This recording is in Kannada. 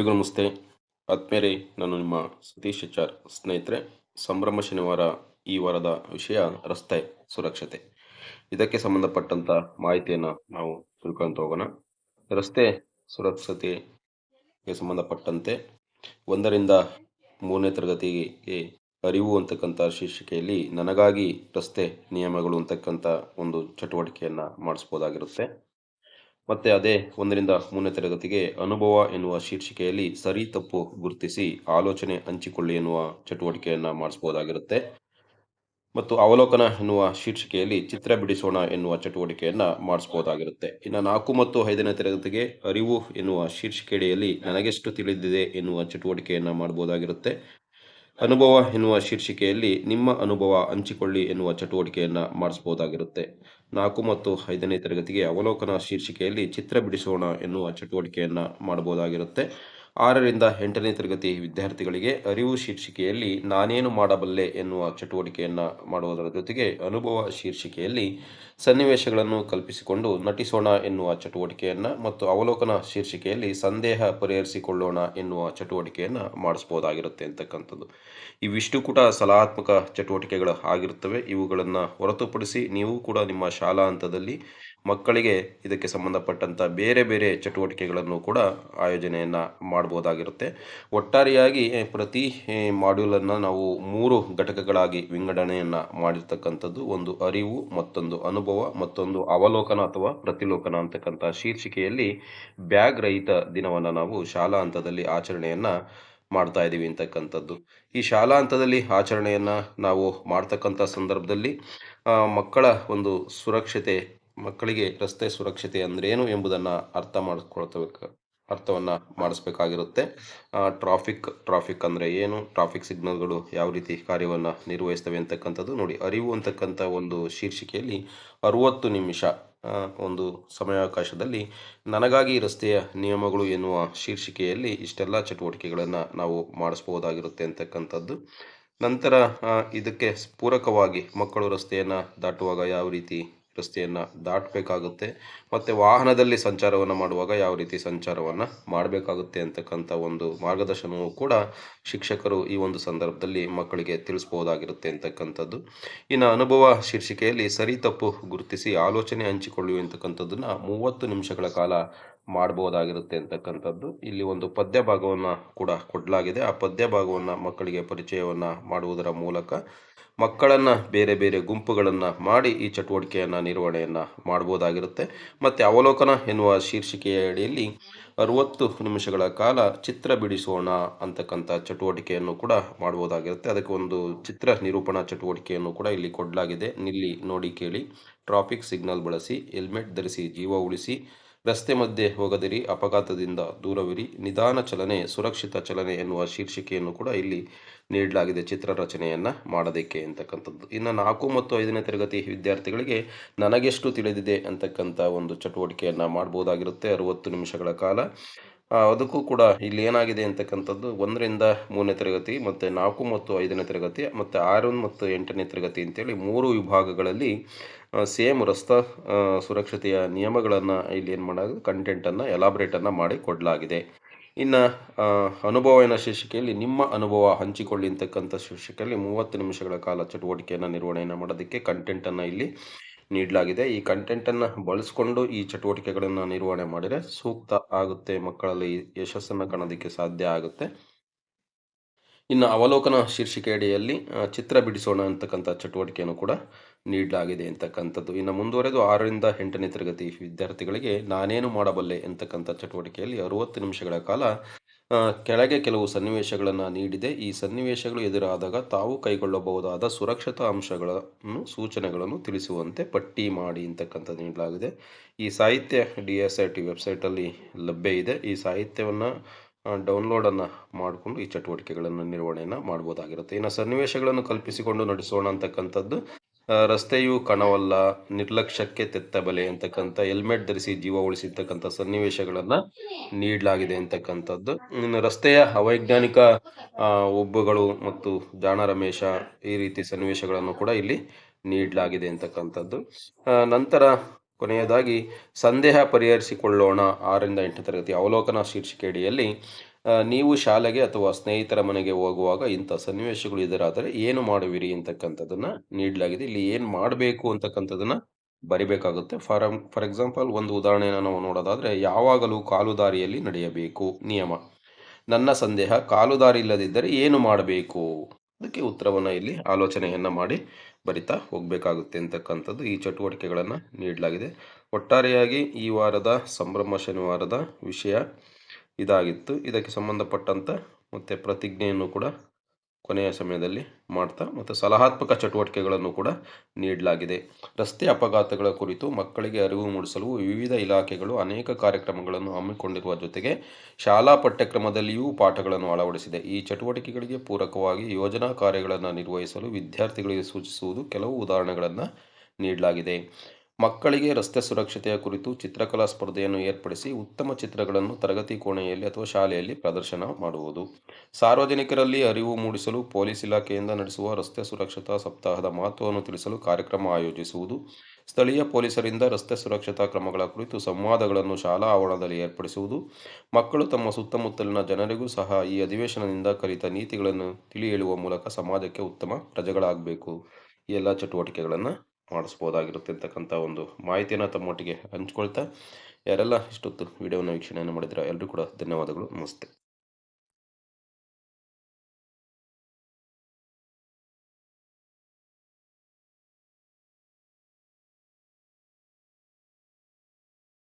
ಎಲ್ರಿಗೂ ನಮಸ್ತೆ ಆತ್ಮೇರೆ ನಾನು ನಿಮ್ಮ ಸತೀಶ್ ಆಚಾರ್ ಸ್ನೇಹಿತರೆ, ಸಂಭ್ರಮ ಶನಿವಾರ ಈ ವಾರದ ವಿಷಯ ರಸ್ತೆ ಸುರಕ್ಷತೆ. ಇದಕ್ಕೆ ಸಂಬಂಧಪಟ್ಟಂತ ಮಾಹಿತಿಯನ್ನು ನಾವು ತಿಳ್ಕೊಂತ ಹೋಗೋಣ. ರಸ್ತೆ ಸುರಕ್ಷತೆಗೆ ಸಂಬಂಧಪಟ್ಟಂತೆ ಒಂದರಿಂದ ಮೂರನೇ ತರಗತಿಗೆ ಅರಿವು ಅಂತಕ್ಕಂಥ ಶೀರ್ಷಿಕೆಯಲ್ಲಿ ನನಗಾಗಿ ರಸ್ತೆ ನಿಯಮಗಳು ಅಂತಕ್ಕಂಥ ಒಂದು ಚಟುವಟಿಕೆಯನ್ನು ಮಾಡಿಸ್ಬೋದಾಗಿರುತ್ತೆ. ಮತ್ತೆ ಅದೇ ಒಂದರಿಂದ ಮೂರನೇ ತರಗತಿಗೆ ಅನುಭವ ಎನ್ನುವ ಶೀರ್ಷಿಕೆಯಲ್ಲಿ ಸರಿ ತಪ್ಪು ಗುರುತಿಸಿ ಆಲೋಚನೆ ಹಂಚಿಕೊಳ್ಳಿ ಎನ್ನುವ ಚಟುವಟಿಕೆಯನ್ನು ಮಾಡಿಸ್ಬೋದಾಗಿರುತ್ತೆ. ಮತ್ತು ಅವಲೋಕನ ಎನ್ನುವ ಶೀರ್ಷಿಕೆಯಲ್ಲಿ ಚಿತ್ರ ಬಿಡಿಸೋಣ ಎನ್ನುವ ಚಟುವಟಿಕೆಯನ್ನು ಮಾಡಿಸ್ಬೋದಾಗಿರುತ್ತೆ. ಇನ್ನು ನಾಲ್ಕು ಮತ್ತು ಐದನೇ ತರಗತಿಗೆ ಅರಿವು ಎನ್ನುವ ಶೀರ್ಷಿಕೆಯಡಿಯಲ್ಲಿ ನನಗೆಷ್ಟು ತಿಳಿದಿದೆ ಎನ್ನುವ ಚಟುವಟಿಕೆಯನ್ನು ಮಾಡ್ಬೋದಾಗಿರುತ್ತೆ. ಅನುಭವ ಎನ್ನುವ ಶೀರ್ಷಿಕೆಯಲ್ಲಿ ನಿಮ್ಮ ಅನುಭವ ಹಂಚಿಕೊಳ್ಳಿ ಎನ್ನುವ ಚಟುವಟಿಕೆಯನ್ನು ಮಾಡಿಸ್ಬೋದಾಗಿರುತ್ತೆ ನಾಲ್ಕು ಮತ್ತು ಐದನೇ ತರಗತಿಗೆ ಅವಲೋಕನ ಶೀರ್ಷಿಕೆಯಲ್ಲಿ ಚಿತ್ರ ಬಿಡಿಸೋಣ ಎನ್ನುವ ಚಟುವಟಿಕೆಯನ್ನು ಮಾಡಬಹುದಾಗಿರುತ್ತೆ. ಆರರಿಂದ ಎಂಟನೇ ತರಗತಿ ವಿದ್ಯಾರ್ಥಿಗಳಿಗೆ ಅರಿವು ಶೀರ್ಷಿಕೆಯಲ್ಲಿ ನಾನೇನು ಮಾಡಬಲ್ಲೆ ಎನ್ನುವ ಚಟುವಟಿಕೆಯನ್ನು ಮಾಡುವುದರ ಜೊತೆಗೆ ಅನುಭವ ಶೀರ್ಷಿಕೆಯಲ್ಲಿ ಸನ್ನಿವೇಶಗಳನ್ನು ಕಲ್ಪಿಸಿಕೊಂಡು ನಟಿಸೋಣ ಎನ್ನುವ ಚಟುವಟಿಕೆಯನ್ನು ಮತ್ತು ಅವಲೋಕನ ಶೀರ್ಷಿಕೆಯಲ್ಲಿ ಸಂದೇಹ ಪರಿಹರಿಸಿಕೊಳ್ಳೋಣ ಎನ್ನುವ ಚಟುವಟಿಕೆಯನ್ನು ಮಾಡಿಸ್ಬೋದಾಗಿರುತ್ತೆ ಅಂತಕ್ಕಂಥದ್ದು. ಇವಿಷ್ಟು ಕೂಡ ಸಲಹಾತ್ಮಕ ಚಟುವಟಿಕೆಗಳು ಆಗಿರುತ್ತವೆ. ಇವುಗಳನ್ನು ಹೊರತುಪಡಿಸಿ ನೀವು ಕೂಡ ನಿಮ್ಮ ಶಾಲಾ ಹಂತದಲ್ಲಿ ಮಕ್ಕಳಿಗೆ ಇದಕ್ಕೆ ಸಂಬಂಧಪಟ್ಟಂಥ ಬೇರೆ ಬೇರೆ ಚಟುವಟಿಕೆಗಳನ್ನು ಕೂಡ ಆಯೋಜನೆಯನ್ನು ಮಾಡ್ಬೋದಾಗಿರುತ್ತೆ ಒಟ್ಟಾರೆಯಾಗಿ ಪ್ರತಿ ಮಾಡ್ಯೂಲನ್ನು ನಾವು ಮೂರು ಘಟಕಗಳಾಗಿ ವಿಂಗಡಣೆಯನ್ನು ಮಾಡಿರ್ತಕ್ಕಂಥದ್ದು ಒಂದು ಅರಿವು, ಮತ್ತೊಂದು ಅನುಭವ, ಮತ್ತೊಂದು ಅವಲೋಕನ ಅಥವಾ ಪ್ರತಿಲೋಕನ ಅಂತಕ್ಕಂಥ ಶೀರ್ಷಿಕೆಯಲ್ಲಿ ಬ್ಯಾಗ್ ರಹಿತ ದಿನವನ್ನು ನಾವು ಶಾಲಾ ಹಂತದಲ್ಲಿ ಆಚರಣೆಯನ್ನು ಮಾಡ್ತಾ ಇದ್ದೀವಿ ಅಂತಕ್ಕಂಥದ್ದು. ಈ ಶಾಲಾ ಹಂತದಲ್ಲಿ ಆಚರಣೆಯನ್ನು ನಾವು ಮಾಡ್ತಕ್ಕಂಥ ಸಂದರ್ಭದಲ್ಲಿ ಮಕ್ಕಳ ಒಂದು ಸುರಕ್ಷತೆ, ಮಕ್ಕಳಿಗೆ ರಸ್ತೆ ಸುರಕ್ಷತೆ ಅಂದ್ರೇನು ಎಂಬುದನ್ನು ಅರ್ಥ ಮಾಡಿಸ್ಕೊಳ್ತಬೇಕು ಅರ್ಥವನ್ನು ಮಾಡಿಸ್ಬೇಕಾಗಿರುತ್ತೆ. ಟ್ರಾಫಿಕ್ ಟ್ರಾಫಿಕ್ ಅಂದರೆ ಏನು? ಟ್ರಾಫಿಕ್ ಸಿಗ್ನಲ್ಗಳು ಯಾವ ರೀತಿ ಕಾರ್ಯವನ್ನು ನಿರ್ವಹಿಸ್ತವೆ ಅಂತಕ್ಕಂಥದ್ದು ನೋಡಿ. ಅರಿವು ಅಂತಕ್ಕಂಥ ಒಂದು ಶೀರ್ಷಿಕೆಯಲ್ಲಿ ಅರುವತ್ತು ನಿಮಿಷ ಒಂದು ಸಮಯಾವಕಾಶದಲ್ಲಿ ನನಗಾಗಿ ರಸ್ತೆಯ ನಿಯಮಗಳು ಎನ್ನುವ ಶೀರ್ಷಿಕೆಯಲ್ಲಿ ಇಷ್ಟೆಲ್ಲ ಚಟುವಟಿಕೆಗಳನ್ನು ನಾವು ಮಾಡಿಸ್ಬೋದಾಗಿರುತ್ತೆ ಅಂತಕ್ಕಂಥದ್ದು. ನಂತರ ಇದಕ್ಕೆ ಪೂರಕವಾಗಿ ಮಕ್ಕಳು ರಸ್ತೆಯನ್ನು ದಾಟುವಾಗ ಯಾವ ರೀತಿ ರಸ್ತೆಯನ್ನು ದಾಟಬೇಕಾಗುತ್ತೆ. ಮತ್ತು ವಾಹನದಲ್ಲಿ ಸಂಚಾರವನ್ನು ಮಾಡುವಾಗ ಯಾವ ರೀತಿ ಸಂಚಾರವನ್ನು ಮಾಡಬೇಕಾಗುತ್ತೆ ಅಂತಕ್ಕಂಥ ಒಂದು ಮಾರ್ಗದರ್ಶನವು ಕೂಡ ಶಿಕ್ಷಕರು ಈ ಒಂದು ಸಂದರ್ಭದಲ್ಲಿ ಮಕ್ಕಳಿಗೆ ತಿಳಿಸ್ಬೋದಾಗಿರುತ್ತೆ ಅಂತಕ್ಕಂಥದ್ದು. ಇನ್ನು ಅನುಭವ ಶೀರ್ಷಿಕೆಯಲ್ಲಿ ಸರಿ ತಪ್ಪು ಗುರುತಿಸಿ ಆಲೋಚನೆ ಹಂಚಿಕೊಳ್ಳುವಂತಕ್ಕಂಥದ್ದನ್ನು ಮೂವತ್ತು ನಿಮಿಷಗಳ ಕಾಲ ಮಾಡಬಹುದಾಗಿರುತ್ತೆ ಅಂತಕ್ಕಂಥದ್ದು. ಇಲ್ಲಿ ಒಂದು ಪದ್ಯ ಭಾಗವನ್ನು ಕೂಡ ಕೊಡಲಾಗಿದೆ. ಆ ಪದ್ಯ ಭಾಗವನ್ನು ಮಕ್ಕಳಿಗೆ ಪರಿಚಯವನ್ನು ಮಾಡುವುದರ ಮೂಲಕ ಮಕ್ಕಳನ್ನು ಬೇರೆ ಬೇರೆ ಗುಂಪುಗಳನ್ನು ಮಾಡಿ ಈ ಚಟುವಟಿಕೆಯನ್ನು, ನಿರ್ವಹಣೆಯನ್ನು ಮಾಡ್ಬೋದಾಗಿರುತ್ತೆ. ಮತ್ತು ಅವಲೋಕನ ಎನ್ನುವ ಶೀರ್ಷಿಕೆಯ ಅಡಿಯಲ್ಲಿ ಅರುವತ್ತು ನಿಮಿಷಗಳ ಕಾಲ ಚಿತ್ರ ಬಿಡಿಸೋಣ ಅಂತಕ್ಕಂಥ ಚಟುವಟಿಕೆಯನ್ನು ಕೂಡ ಮಾಡ್ಬೋದಾಗಿರುತ್ತೆ. ಅದಕ್ಕೆ ಒಂದು ಚಿತ್ರ ನಿರೂಪಣಾ ಚಟುವಟಿಕೆಯನ್ನು ಕೂಡ ಇಲ್ಲಿ ಕೊಡಲಾಗಿದೆ. ನಿಲ್ಲಿ ನೋಡಿ ಕೇಳಿ. ಟ್ರಾಫಿಕ್ ಸಿಗ್ನಲ್ ಬಳಸಿ, ಹೆಲ್ಮೆಟ್ ಧರಿಸಿ, ಜೀವ ಉಳಿಸಿ ರಸ್ತೆ ಮಧ್ಯೆ ಹೋಗದಿರಿ, ಅಪಘಾತದಿಂದ ದೂರವಿರಿ. ನಿಧಾನ ಚಲನೆ, ಸುರಕ್ಷಿತ ಚಲನೆ ಎನ್ನುವ ಶೀರ್ಷಿಕೆಯನ್ನು ಕೂಡ ಇಲ್ಲಿ ನೀಡಲಾಗಿದೆ ಚಿತ್ರ ರಚನೆಯನ್ನು ಮಾಡೋದಕ್ಕೆ ಅಂತಕ್ಕಂಥದ್ದು. ಇನ್ನು ನಾಲ್ಕು ಮತ್ತು ಐದನೇ ತರಗತಿ ವಿದ್ಯಾರ್ಥಿಗಳಿಗೆ ನನಗೆಷ್ಟು ತಿಳಿದಿದೆ ಅಂತಕ್ಕಂಥ ಒಂದು ಚಟುವಟಿಕೆಯನ್ನು ಮಾಡ್ಬೋದಾಗಿರುತ್ತೆ. ಅರುವತ್ತು ನಿಮಿಷಗಳ ಕಾಲ. ಅದಕ್ಕೂ ಕೂಡ ಇಲ್ಲಿ ಏನಾಗಿದೆ ಅಂತಕ್ಕಂಥದ್ದು ಒಂದರಿಂದ ಮೂರನೇ ತರಗತಿ ಮತ್ತು ನಾಲ್ಕು ಮತ್ತು ಐದನೇ ತರಗತಿ ಮತ್ತು ಆರು ಮತ್ತು ಎಂಟನೇ ತರಗತಿ ಅಂತೇಳಿ ಮೂರು ವಿಭಾಗಗಳಲ್ಲಿ ಸೇಮ್ ರಸ್ತಾ ಸುರಕ್ಷತೆಯ ನಿಯಮಗಳನ್ನು ಇಲ್ಲಿ ಏನು ಮಾಡೋದು ಕಂಟೆಂಟನ್ನು ಎಲಾಬ್ರೇಟನ್ನು ಮಾಡಿ ಕೊಡಲಾಗಿದೆ. ಇನ್ನು ಅನುಭವ ಶೀರ್ಷಿಕೆಯಲ್ಲಿ, ನಿಮ್ಮ ಅನುಭವ ಹಂಚಿಕೊಳ್ಳಿ ಅಂತಕ್ಕಂಥ ಶೀರ್ಷಿಕೆಯಲ್ಲಿ ಮೂವತ್ತು ನಿಮಿಷಗಳ ಕಾಲ ಚಟುವಟಿಕೆಯನ್ನು ನಿರ್ವಹಣೆಯನ್ನು ಮಾಡೋದಕ್ಕೆ ಕಂಟೆಂಟನ್ನು ಇಲ್ಲಿ ನೀಡಲಾಗಿದೆ. ಈ ಕಂಟೆಂಟನ್ನು ಬಳಸ್ಕೊಂಡು ಈ ಚಟುವಟಿಕೆಗಳನ್ನು ನಿರ್ವಹಣೆ ಮಾಡಿದರೆ ಸೂಕ್ತ ಆಗುತ್ತೆ. ಮಕ್ಕಳಲ್ಲಿ ಯಶಸ್ಸನ್ನು ಕಾಣೋದಕ್ಕೆ ಸಾಧ್ಯ ಆಗುತ್ತೆ. ಇನ್ನು ಅವಲೋಕನ ಶೀರ್ಷಿಕೆ ಅಡಿಯಲ್ಲಿ ಚಿತ್ರ ಬಿಡಿಸೋಣ ಅಂತಕ್ಕಂಥ ಚಟುವಟಿಕೆಯನ್ನು ಕೂಡ ನೀಡಲಾಗಿದೆ ಅಂತಕ್ಕಂಥದ್ದು. ಇನ್ನು ಮುಂದುವರೆದು ಆರರಿಂದ ಎಂಟನೇ ತರಗತಿ ವಿದ್ಯಾರ್ಥಿಗಳಿಗೆ ನಾನೇನು ಮಾಡಬಲ್ಲೆ ಅಂತಕ್ಕಂಥ ಚಟುವಟಿಕೆಯಲ್ಲಿ ಅರುವತ್ತು ನಿಮಿಷಗಳ ಕಾಲ ಕೆಳಗೆ ಕೆಲವು ಸನ್ನಿವೇಶಗಳನ್ನು ನೀಡಿದೆ. ಈ ಸನ್ನಿವೇಶಗಳು ಎದುರಾದಾಗ ತಾವು ಕೈಗೊಳ್ಳಬಹುದಾದ ಸುರಕ್ಷತಾ ಅಂಶಗಳನ್ನು, ಸೂಚನೆಗಳನ್ನು ತಿಳಿಸುವಂತೆ ಪಟ್ಟಿ ಮಾಡಿ ಅಂತಕ್ಕಂಥದ್ದು ನೀಡಲಾಗಿದೆ. ಈ ಸಾಹಿತ್ಯ ಡಿ ಎಸ್ ಐ ಟಿ ವೆಬ್ಸೈಟಲ್ಲಿ ಲಭ್ಯ ಇದೆ. ಈ ಸಾಹಿತ್ಯವನ್ನು ಡೌನ್ಲೋಡನ್ನು ಮಾಡಿಕೊಂಡು ಈ ಚಟುವಟಿಕೆಗಳನ್ನು ನಿರ್ವಹಣೆಯನ್ನು ಮಾಡ್ಬೋದಾಗಿರುತ್ತೆ. ಇನ್ನು ಸನ್ನಿವೇಶಗಳನ್ನು ಕಲ್ಪಿಸಿಕೊಂಡು ನಡೆಸೋಣ ಅಂತಕ್ಕಂಥದ್ದು ರಸ್ತೆಯು ಕಣವಲ್ಲ ನಿರ್ಲಕ್ಷ್ಯಕ್ಕೆ ತೆತ್ತ ಬಲೆ ಅಂತಕ್ಕಂಥ ಹೆಲ್ಮೆಟ್ ಧರಿಸಿ ಜೀವ ಉಳಿಸಿರ್ತಕ್ಕಂಥ ಸನ್ನಿವೇಶಗಳನ್ನು ನೀಡಲಾಗಿದೆ ಅಂತಕ್ಕಂಥದ್ದು. ರಸ್ತೆಯ ಅವೈಜ್ಞಾನಿಕ ಒಬ್ಬಗಳು ಮತ್ತು ಜಾಣ ರಮೇಶ ಈ ರೀತಿ ಸನ್ನಿವೇಶಗಳನ್ನು ಕೂಡ ಇಲ್ಲಿ ನೀಡಲಾಗಿದೆ ಅಂತಕ್ಕಂಥದ್ದು. ನಂತರ ಕೊನೆಯದಾಗಿ ಸಂದೇಹ ಪರಿಹರಿಸಿಕೊಳ್ಳೋಣ ಆರರಿಂದ ಎಂಟನೇ ತರಗತಿ ಅವಲೋಕನ ಶೀರ್ಷಿಕೆ ಅಡಿಯಲ್ಲಿ ಆ, ನೀವು ಶಾಲೆಗೆ ಅಥವಾ ಸ್ನೇಹಿತರ ಮನೆಗೆ ಹೋಗುವಾಗ ಇಂಥ ಸನ್ನಿವೇಶಗಳು ಇದರಾದರೆ ಏನು ಮಾಡುವಿರಿ ಅಂತಕ್ಕಂಥದ್ದನ್ನ ನೀಡಲಾಗಿದೆ. ಇಲ್ಲಿ ಏನು ಮಾಡಬೇಕು ಅಂತಕ್ಕಂಥದ್ದನ್ನ ಬರಿಬೇಕಾಗುತ್ತೆ. ಫಾರ್ ಫಾರ್ ಎಕ್ಸಾಂಪಲ್ ಒಂದು ಉದಾಹರಣೆಯನ್ನು ನಾವು ನೋಡೋದಾದ್ರೆ, ಯಾವಾಗಲೂ ಕಾಲು ದಾರಿಯಲ್ಲಿ ನಡೆಯಬೇಕು. ನಿಯಮ. ನನ್ನ ಸಂದೇಹ ಕಾಲು ದಾರಿ ಇಲ್ಲದಿದ್ದರೆ ಏನು ಮಾಡಬೇಕು? ಅದಕ್ಕೆ ಉತ್ತರವನ್ನು ಇಲ್ಲಿ ಆಲೋಚನೆಯನ್ನ ಮಾಡಿ ಬರಿತಾ ಹೋಗಬೇಕಾಗುತ್ತೆ ಅಂತಕ್ಕಂಥದ್ದು ಈ ಚಟುವಟಿಕೆಗಳನ್ನು ನೀಡಲಾಗಿದೆ. ಒಟ್ಟಾರೆಯಾಗಿ ಈ ವಾರದ ಸಂಭ್ರಮ ಶನಿವಾರದ ವಿಷಯ ಇದಾಗಿತ್ತು. ಇದಕ್ಕೆ ಸಂಬಂಧಪಟ್ಟಂಥ ಮತ್ತೆ ಪ್ರತಿಜ್ಞೆಯನ್ನು ಕೂಡ ಕೊನೆಯ ಸಮಯದಲ್ಲಿ ಮಾಡ್ತಾ ಮತ್ತು ಸಲಹಾತ್ಮಕ ಚಟುವಟಿಕೆಗಳನ್ನು ಕೂಡ ನೀಡಲಾಗಿದೆ. ರಸ್ತೆ ಅಪಘಾತಗಳ ಕುರಿತು ಮಕ್ಕಳಿಗೆ ಅರಿವು ಮೂಡಿಸಲು ವಿವಿಧ ಇಲಾಖೆಗಳು ಅನೇಕ ಕಾರ್ಯಕ್ರಮಗಳನ್ನು ಹಮ್ಮಿಕೊಂಡಿರುವ ಜೊತೆಗೆ ಶಾಲಾ ಪಠ್ಯಕ್ರಮದಲ್ಲಿಯೂ ಪಾಠಗಳನ್ನು ಅಳವಡಿಸಿದೆ. ಈ ಚಟುವಟಿಕೆಗಳಿಗೆ ಪೂರಕವಾಗಿ ಯೋಜನಾ ಕಾರ್ಯಗಳನ್ನು ನಿರ್ವಹಿಸಲು ವಿದ್ಯಾರ್ಥಿಗಳಿಗೆ ಸೂಚಿಸುವುದು ಕೆಲವು ಉದಾಹರಣೆಗಳನ್ನು ನೀಡಲಾಗಿದೆ. ಮಕ್ಕಳಿಗೆ ರಸ್ತೆ ಸುರಕ್ಷತೆಯ ಕುರಿತು ಚಿತ್ರಕಲಾ ಸ್ಪರ್ಧೆಯನ್ನು ಏರ್ಪಡಿಸಿ ಉತ್ತಮ ಚಿತ್ರಗಳನ್ನು ತರಗತಿ ಕೋಣೆಯಲ್ಲಿ ಅಥವಾ ಶಾಲೆಯಲ್ಲಿ ಪ್ರದರ್ಶನ ಮಾಡುವುದು. ಸಾರ್ವಜನಿಕರಲ್ಲಿ ಅರಿವು ಮೂಡಿಸಲು ಪೊಲೀಸ್ ಇಲಾಖೆಯಿಂದ ನಡೆಸುವ ರಸ್ತೆ ಸುರಕ್ಷತಾ ಸಪ್ತಾಹದ ಮಹತ್ವವನ್ನು ತಿಳಿಸಲು ಕಾರ್ಯಕ್ರಮ ಆಯೋಜಿಸುವುದು. ಸ್ಥಳೀಯ ಪೊಲೀಸರಿಂದ ರಸ್ತೆ ಸುರಕ್ಷತಾ ಕ್ರಮಗಳ ಕುರಿತು ಸಂವಾದಗಳನ್ನು ಶಾಲಾ ಆವರಣದಲ್ಲಿ ಏರ್ಪಡಿಸುವುದು. ಮಕ್ಕಳು ತಮ್ಮ ಸುತ್ತಮುತ್ತಲಿನ ಜನರಿಗೂ ಸಹ ಈ ಅಧಿವೇಶನದಿಂದ ಕಲಿತ ನೀತಿಗಳನ್ನು ತಿಳಿ ಹೇಳುವ ಮೂಲಕ ಸಮಾಜಕ್ಕೆ ಉತ್ತಮ ಪ್ರಜೆಗಳಾಗಬೇಕು. ಈ ಎಲ್ಲ ಚಟುವಟಿಕೆಗಳನ್ನು ಮಾಡಿಸ್ಬೋದಾಗಿರುತ್ತೆ ಅಂತಕ್ಕಂಥ ಒಂದು ಮಾಹಿತಿಯನ್ನು ತಮ್ಮೊಟ್ಟಿಗೆ ಹಂಚ್ಕೊಳ್ತಾ ಯಾರೆಲ್ಲ ಇಷ್ಟೊತ್ತು ವಿಡಿಯೋನ ವೀಕ್ಷಣೆಯನ್ನು ಮಾಡಿದ್ರೆ ಎಲ್ಲರೂ ಕೂಡ ಧನ್ಯವಾದಗಳು. ನಮಸ್ತೆ.